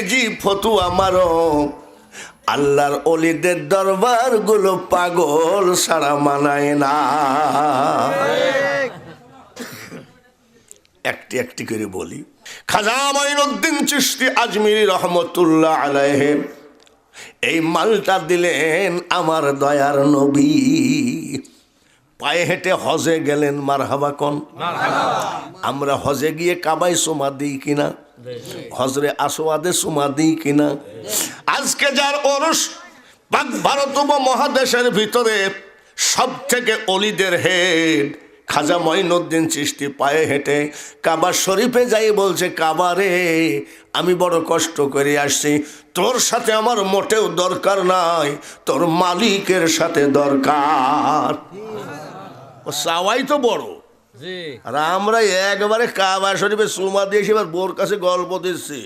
জি ফতু আমারও আল্লাহর অলিদের দরবারগুলো পাগল সারা মানায় না। একটি একটি করে বলি। খাজা মাইনুদ্দিন চিস্তি আজমিরি রহমতুল্লাহ আলাইহে। এই মালটা দিলেন আমার দয়ার নবী। পায়ে হেঁটে হজে গেলেন, মারহাবা কন। আমরা হজে গিয়ে কাবাই সোমা দিই কিনা? হজরে আসোয়াদে সোমা দিই কিনা? আজকে যার ওরস পাক ভারত মহাদেশের ভিতরে সব থেকে অলিদের হেড, খাজা মঈনুদ্দিন চিস্তি পায়ে হেঁটে কাবা শরীফে যাই বলছে কাবারে আমি বড় কষ্ট করে আসছি। তোর সাথে আমার মোটেও দরকার নাই, তোর মালিকের সাথে দরকার। ও সাওয়াই তো বড়। আর আমরা একবারে কাবা শরীফে সুমা দিয়েছি এবার বোর কাছে গল্প দিচ্ছি।